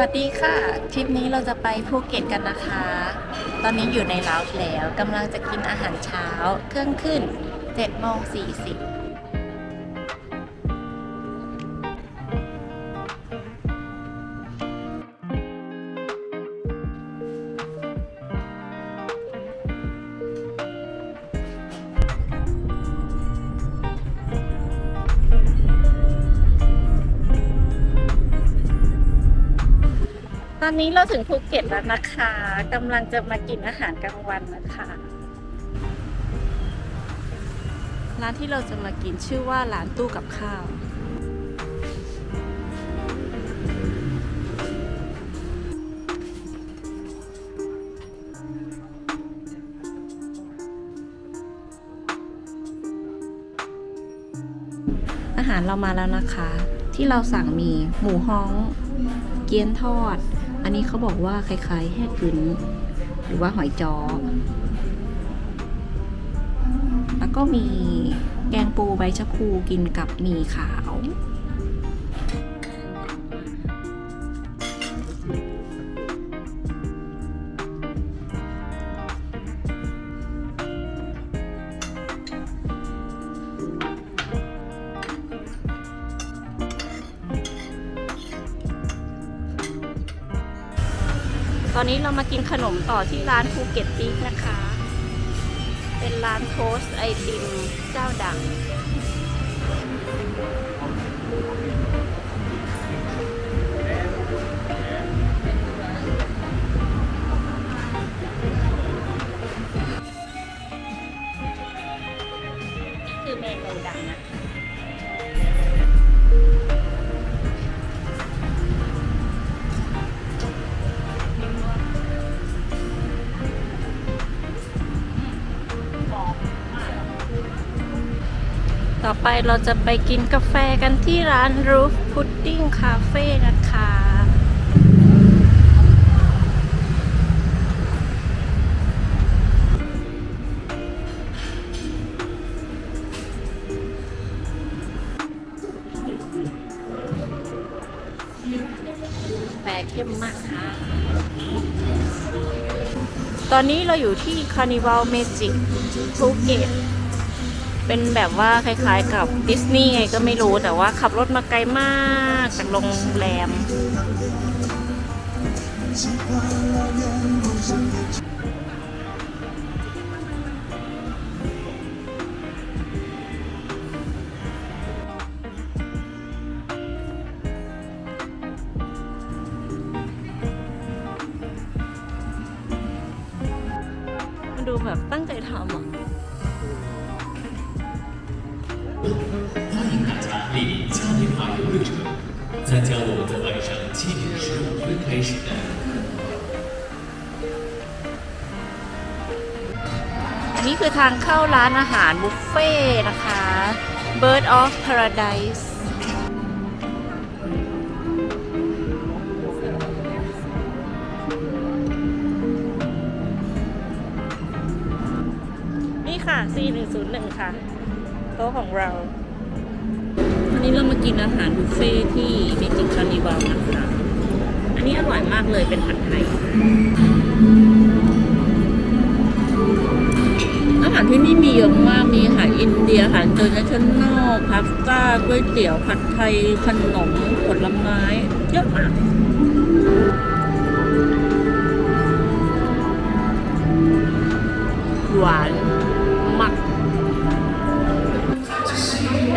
วัสดีค่ะ ทริปนี้เราจะไปภูเก็ตกันนะคะ ตอนนี้อยู่ในลาวแล้วกำลังจะกินอาหารเช้า เครื่องขึ้น7โมง40 ตอนนี้เราถึงภูเก็ตแล้วนะคะกำลังจะมากินอาหารกลางวันนะคะ ร้านที่เราจะมากินชื่อว่าร้านตู้กับข้าว อาหารเรามาแล้วนะคะ ที่เราสั่งมีหมูฮ้อง เกี๊ยนทอด อันนี้เขาบอกว่าคล้ายๆแห่กึนหรือว่าหอยจอ แล้วก็มีแกงปูใบชะพูกินกับหมี่ขาว อนนี้เรามากินขนมต่อที่ร้านภูเก็ตปีกนะคะ เป็นร้านโทสไอติมเจ้าดัง ต่อไปเราจะไปกินกาแฟกันที่ร้าน Roof Pudding Cafe นะคะแฟเข้มมากค่ะ ตอนนี้เราอยู่ที่ Carnival Magic ภูเก็ต เป็นแบบว่าคล้ายๆกับดิสนีย์ไงก็ไม่รู้แต่ว่าขับรถมาไกลมากจากโรงแรม มันดูแบบตั้งใจ 欢迎大家莅临嘉年华游乐场，参加我们在晚上七点十五分开始的 อันนี้คือทางเข้าร้านอาหารบุฟเฟ่ต์นะคะ Bird of Paradise นี่ค่ะ C101 ค่ะ โ ต๊ะของเราอันนี้เรามากินอาหารบุฟเฟ่ต์ที่เมจิกคานิวัลนะคะ อันนี้อร่อยมากเลยเป็นผัดไทย อาหารที่นี่มีเยอะมาก มีอาหารอินเดียอาหารเตอร์เนชั่นแนลพาสต้าก๋วยเตี๋ยวผัดไทย ขนมผลไม้ เยอะมากหวาน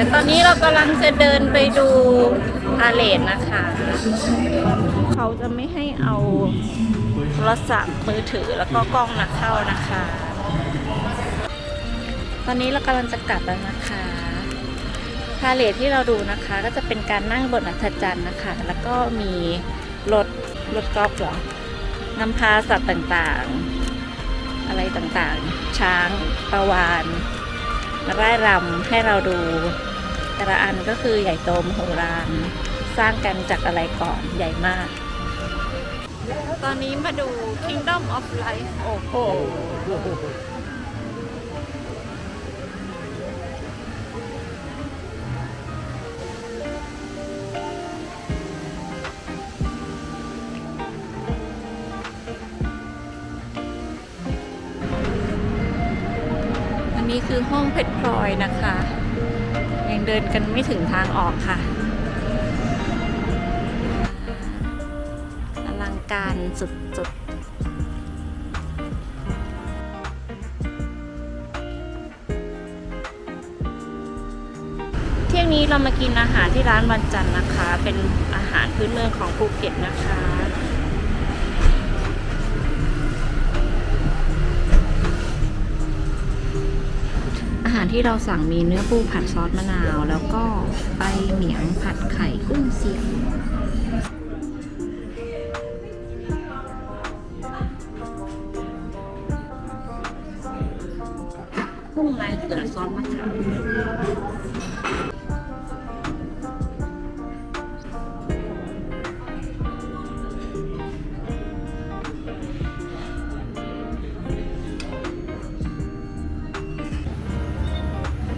แต่ตอนนี้เรากำลังจะเดินไปดูพาเลทนะคะ เขาจะไม่ให้เอาโทรศัพท์มือถือแล้วก็กล้องนะเข้านะคะ ตอนนี้เรากำลังจะกลับแล้วนะคะพาเลทที่เราดูนะคะ ก็จะเป็นการนั่งบนอัศจรรย์นะคะ แล้วก็มีรถรถกอล์ฟหรอนำพาสัตว์ต่างๆ อะไรต่างๆ ช้าง ปลาวานมาไล่รำให้เราดู แต่ละอันก็คือใหญ่โตมโหฬารสร้างกันจากอะไรก่อนใหญ่มาก ตอนนี้มาดู Kingdom of Life โอ้โหนี่คือห้องเพชรพลอยนะคะ เดินกันไม่ถึงทางออกค่ะอลังการสุดๆเที่ยงนี้เรามากินอาหารที่ร้านวันจันทร์นะคะ เป็นอาหารพื้นเมืองของภูเก็ตนะคะ ที่เราสั่งมีเนื้อปูผัดซอสมะนาว แล้วก็ใบเหมียงผัดไข่กุ้งเสียงกุ้งลายเสือซอสมะนาว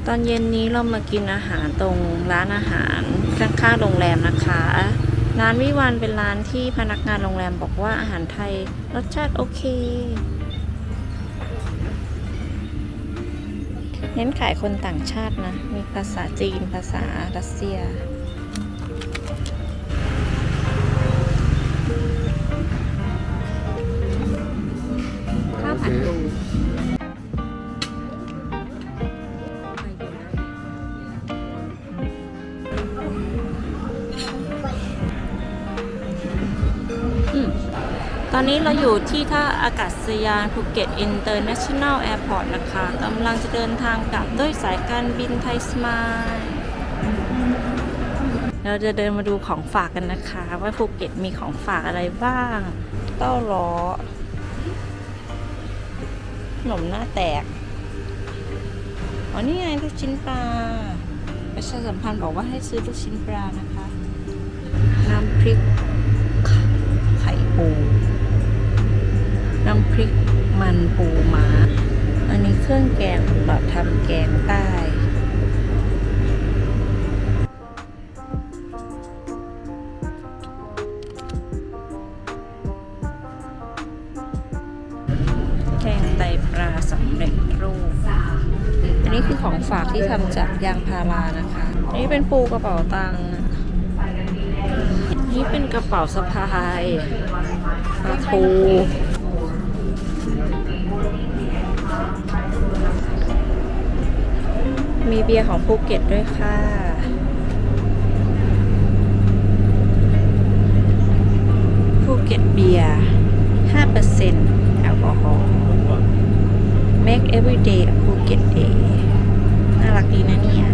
ตอนเย็นนี้เรามากินอาหารตรงร้านอาหารข้างๆโรงแรมนะคะ ร้านวิวันเป็นร้านที่พนักงานโรงแรมบอกว่าอาหารไทยรสชาติโอเค เน้นขายคนต่างชาตินะ มีภาษาจีนภาษารัสเซียข้าวผัดปู ตอนนี้เราอยู่ที่ท่าอากาศยานภูเก็ตอินเตอร์เนชั่นแนลแอร์พอร์ตนะคะกำลังจะเดินทางกลับด้วยสายการบินไทยสมายเราจะเดินมาดูของฝากกันนะคะ ว่าภูเก็ตมีของฝากอะไรบ้าง เต้าล้อขนมหน้าแตกอ๋อนี่ไงลูกชิ้นปลาประชาสัมพันธ์บอกว่าให้ซื้อลูกชิ้นปลานะคะ น้ำพริก ข่ปูน้ำพริกมันปูหมา อันนี้เครื่องแกงสำหรับทำแกงใต้แกงไตปลาสำเร็จรูปอันนี้คือของฝากที่ทำจากยางพารานะคะอันนี้เป็นปูกระเป๋าตังค์ นี่เป็นกระเป๋าสะพายปลาทูมีเบียร์ของภูเก็ตด้วยค่ะภูเก็ตเบียร์ 5%แอลกอฮอล์ Make every day a Phuket day น่ารักดีนะเนี่ย